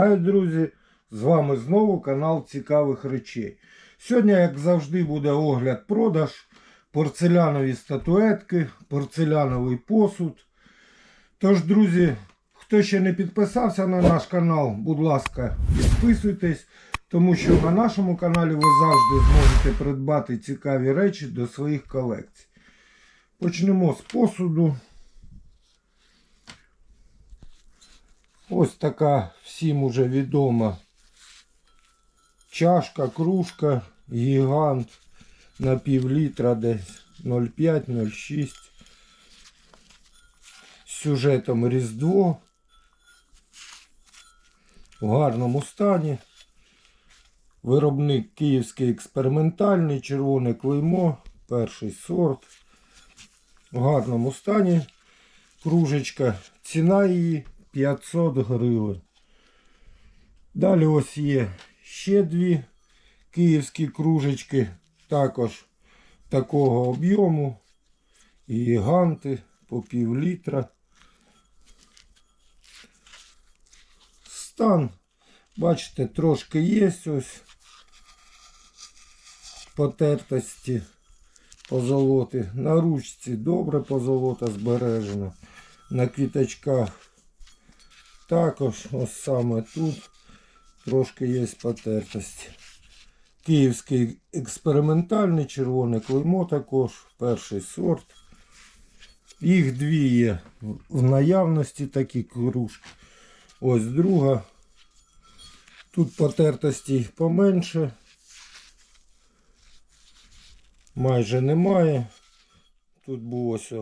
Вітаю, друзі! З вами знову канал Цікавих речей. Сьогодні, як завжди, буде огляд продаж, порцелянові статуетки, порцеляновий посуд. Тож, друзі, хто ще не підписався на наш канал, будь ласка, підписуйтесь, тому що на нашому каналі ви завжди зможете придбати цікаві речі до своїх колекцій. Почнемо з посуду. Ось така всім уже відома чашка, кружка, гігант на пів літра десь 0,5-0,6. З сюжетом Різдво. В гарному стані. Виробник київський експериментальний, червоне клеймо, перший сорт. В гарному стані. Кружечка. Ціна її 500 гривень. Далі ось є ще дві київські кружечки, також такого об'єму. І гіганти по пів літра. Стан, бачите, трошки є ось потертості позолоти. На ручці добре позолота збережена. На квіточках також ось саме тут трошки є потертості. Київський експериментальний червоне клеймо також, перший сорт. Їх дві є в наявності такі кружки. Ось друга. Тут потертості поменше. Майже немає. Тут був ось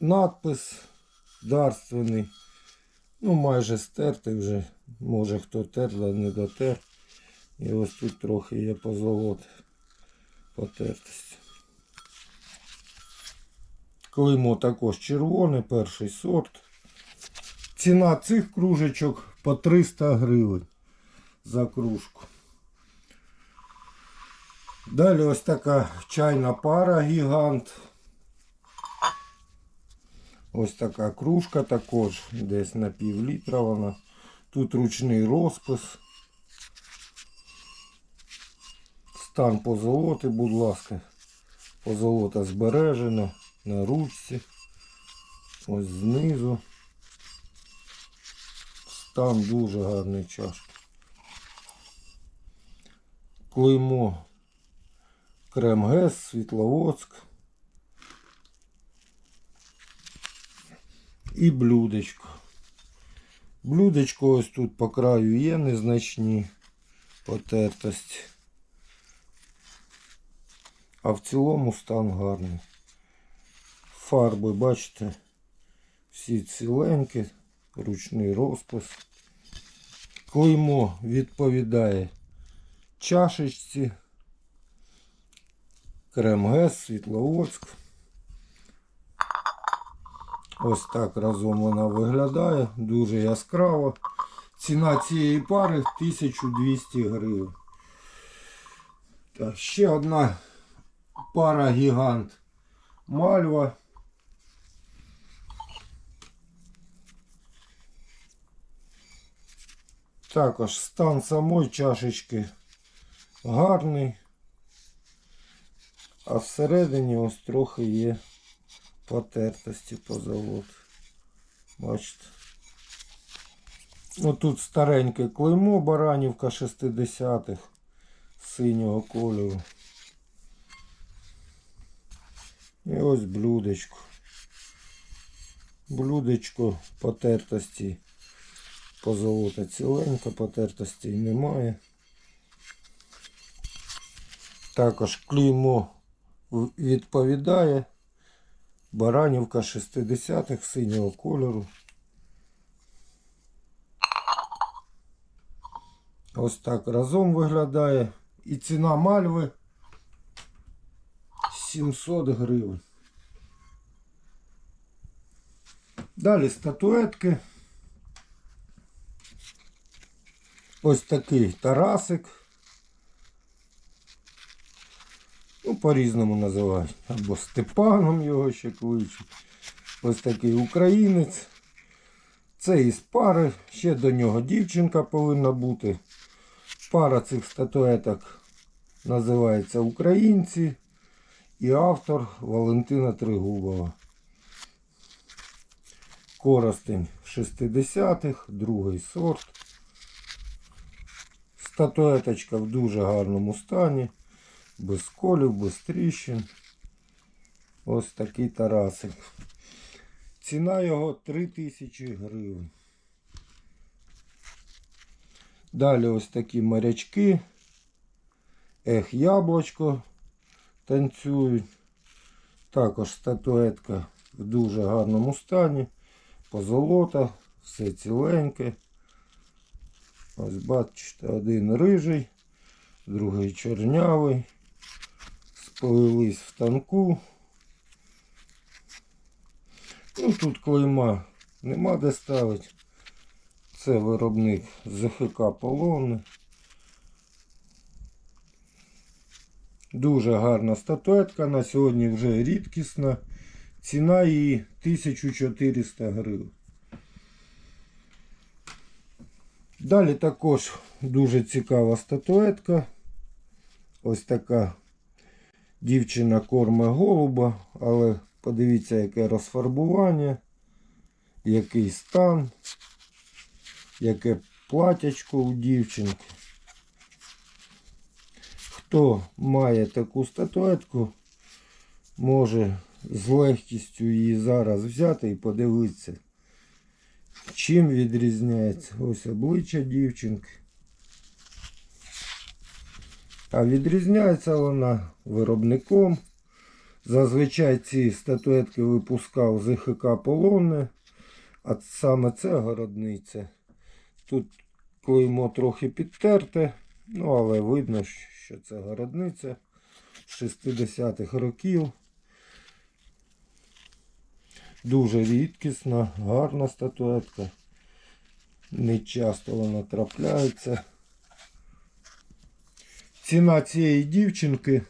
надпис дарственний. Ну, майже стертий вже. Може хто тер, але не дотер. І ось тут трохи є позолот потертості. Клеймо також червоне, перший сорт. Ціна цих кружечок по 300 гривень за кружку. Далі ось така чайна пара гігант. Ось така кружка також, десь на пів літра вона. Тут ручний розпис. Стан позолоти, будь ласка. Позолота збережена на ручці. Ось знизу. Стан дуже гарний чашки. Клеймо Крем ГЕС, Світловодськ. І блюдечко. Блюдечко ось тут по краю є незначні потертості. А в цілому стан гарний. Фарби, бачите, всі ціленькі, ручний розпис. Клеймо відповідає чашечці. Крем ГЕС, Світловодськ. Ось так разом вона виглядає. Дуже яскраво. Ціна цієї пари 1200 гривень. Так, ще одна пара гігант Мальва. Також стан самої чашечки гарний. А всередині ось трохи є потертості по заводу. Бачите. Ну тут стареньке клеймо Баранівка 60-х синього кольору. І ось блюдечко. Блюдечко потертості позолота ціленька, потертості немає. Також клеймо відповідає. Баранівка 60-х синього кольору. Ось так разом виглядає. І ціна мальви 700 гривень. Далі статуетки. Ось такий Тарасик. Ну, по-різному називають. Або Степаном його ще кличуть. Ось такий українець. Це із пари, ще до нього дівчинка повинна бути. Пара цих статуеток називається Українці і автор Валентина Тригубова. Коростень 60-х, другий сорт. Статуеточка в дуже гарному стані, без колів, без тріщин. Ось такий Тарасик. Ціна його 3000 гривень. Далі ось такі морячки. Ех, яблочко танцюють. Також статуетка в дуже гарному стані. Позолота, все ціленьке. Ось бачите, один рижий, другий чорнявий. Сплились в танку. Ну тут клейма нема де ставити. Це виробник ЗХК Полони. Дуже гарна статуетка, на сьогодні вже рідкісна. Ціна її 1400 гривень. Далі також дуже цікава статуетка. Ось така дівчина корме голуба, але подивіться, яке розфарбування, який стан, яке платячко у дівчинки. Хто має таку статуетку, може з легкістю її зараз взяти і подивитися, чим відрізняється ось обличчя дівчинки. А відрізняється вона виробником. Зазвичай ці статуетки випускав ЗХК Полонне, а саме це городниця. Тут клеймо трохи підтерте, ну але видно, що це городниця з 60-х років. Дуже рідкісна, гарна статуетка. Не часто вона трапляється. Ціна цієї дівчинки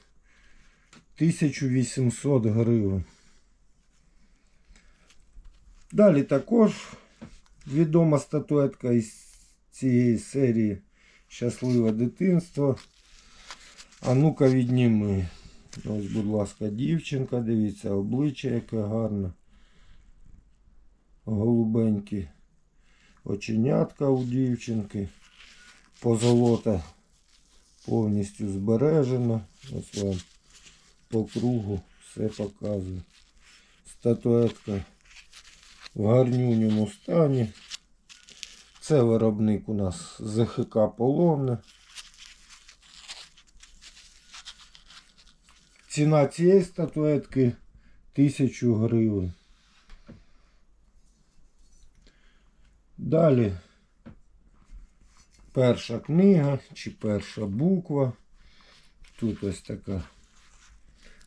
1800 гривень. Далі також відома статуетка із цієї серії Щасливе дитинство. А ну-ка відніми. Ось, будь ласка, дівчинка, дивіться, обличчя яке гарне. Голубенькі оченятка у дівчинки. Позолота повністю збережена. Ось вам по кругу все показує. Статуетка в гарнюньому стані. Це виробник у нас ЗХК Полонне. Ціна цієї статуетки 1000 гривень. Далі перша книга чи перша буква. Тут ось така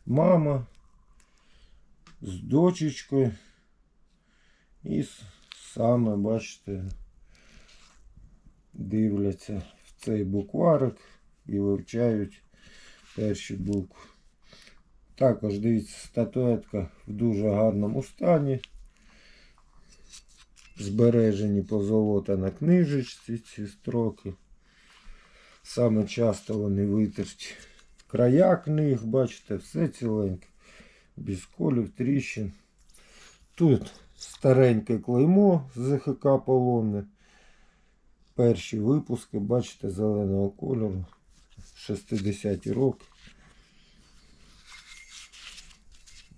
мама з дочечкою. І саме, бачите, дивляться в цей букварик і вивчають перші букви. Також дивіться, статуетка в дуже гарному стані. Збережені позолота на книжечці ці строки. Саме часто вони витерті. Края книг, бачите, все ціленьке. Без колів, тріщин. Тут стареньке клеймо з ЗХК Полонне. Перші випуски, бачите, зеленого кольору. 60-ті роки.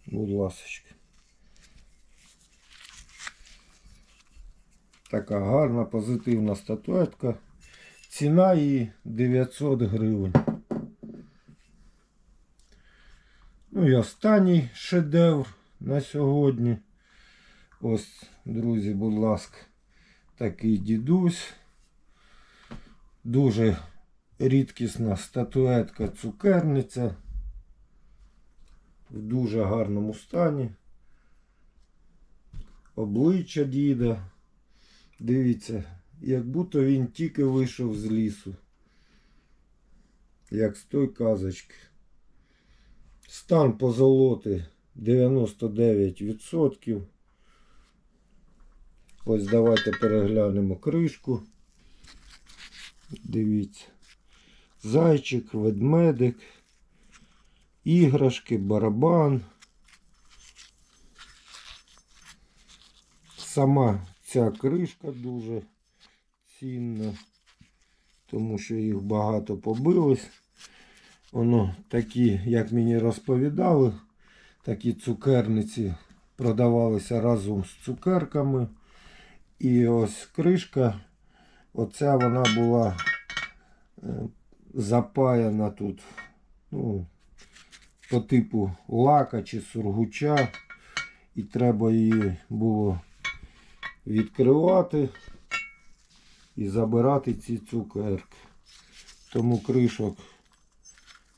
Будь ласочка. Така гарна, позитивна статуетка. Ціна її 900 гривень. Ну і останній шедевр на сьогодні. Ось, друзі, будь ласка, такий дідусь. Дуже рідкісна статуетка цукерниця. В дуже гарному стані. Обличчя діда. Дивіться, як будто він тільки вийшов з лісу. Як з той казочки. Стан позолоти 99%. Ось давайте переглянемо кришку. Дивіться. Зайчик, ведмедик, іграшки, барабан. Сама ця кришка дуже цінна, тому що їх багато побилось. Воно такі, як мені розповідали, такі цукерниці продавалися разом з цукерками. І ось кришка, оця вона була е, запаяна тут, ну, по типу лака чи сургуча. І треба її було відкривати і забирати ці цукерки. Тому кришок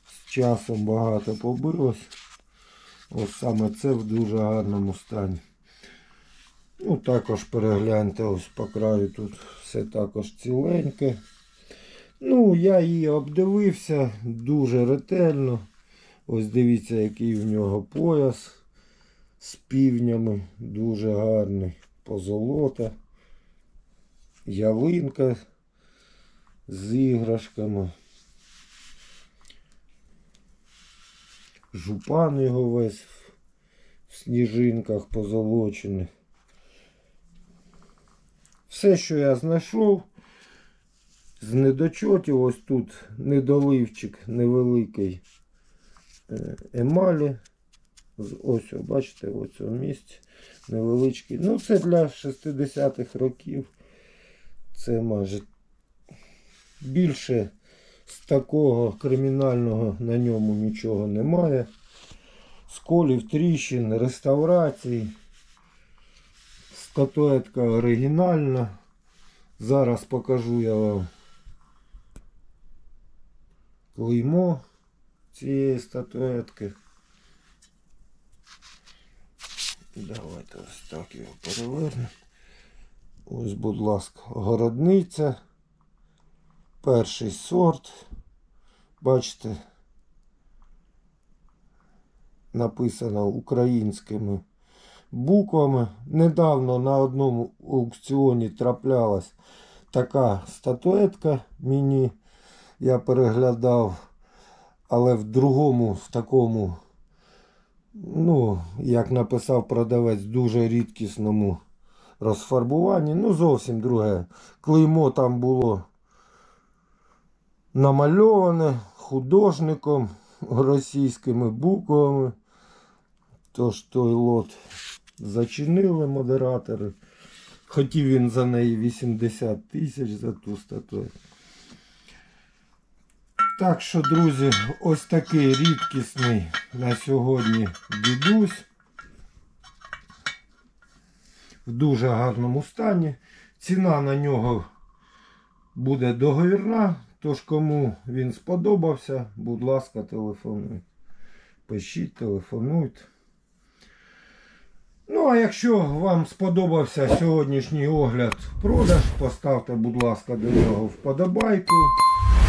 з часом багато побилось. Ось саме це в дуже гарному стані. Ну, також перегляньте ось по краю тут все також ціленьке. Ну, я її обдивився дуже ретельно. Ось дивіться, який в нього пояс з півнями. Дуже гарний. Позолота. Ялинка з іграшками. Жупан його весь в сніжинках позолочених. Все, що я знайшов з недочотів, ось тут недоливчик невеликий е, емалі. Ось, бачите, в цьому місці невеличкий. Ну, це для 60-х років. Це майже більше з такого кримінального на ньому нічого немає. Сколів, тріщин, реставрацій. Статуетка оригінальна. Зараз покажу я вам клеймо цієї статуетки. Давайте ось так його перевернемо. Ось, будь ласка, городниця. Перший сорт. Бачите, написано українськими буквами. Недавно на одному аукціоні траплялась така статуетка мені. Я переглядав, але в другому, в такому, ну, як написав продавець, дуже рідкісному розфарбуванні. Ну, зовсім друге. Клеймо там було намальоване художником російськими буквами. Тож той лот зачинили модератори. Хотів він за неї 80 тисяч за ту статую. Так що, друзі, ось такий рідкісний на сьогодні дідусь. В дуже гарному стані. Ціна на нього буде договірна. Тож, кому він сподобався, будь ласка, телефонуйте. Пишіть, телефонуйте. Ну, а якщо вам сподобався сьогоднішній огляд продаж, поставте, будь ласка, до нього вподобайку.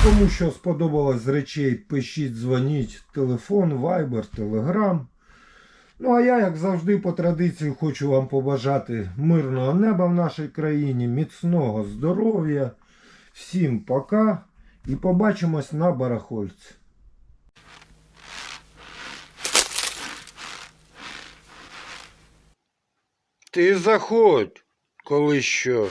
Кому що сподобалось з речей, пишіть, дзвоніть, телефон, вайбер, телеграм. Ну, а я, як завжди, по традиції хочу вам побажати мирного неба в нашій країні, міцного здоров'я. Всім пока і побачимось на барахольці. Ти заходь, коли що.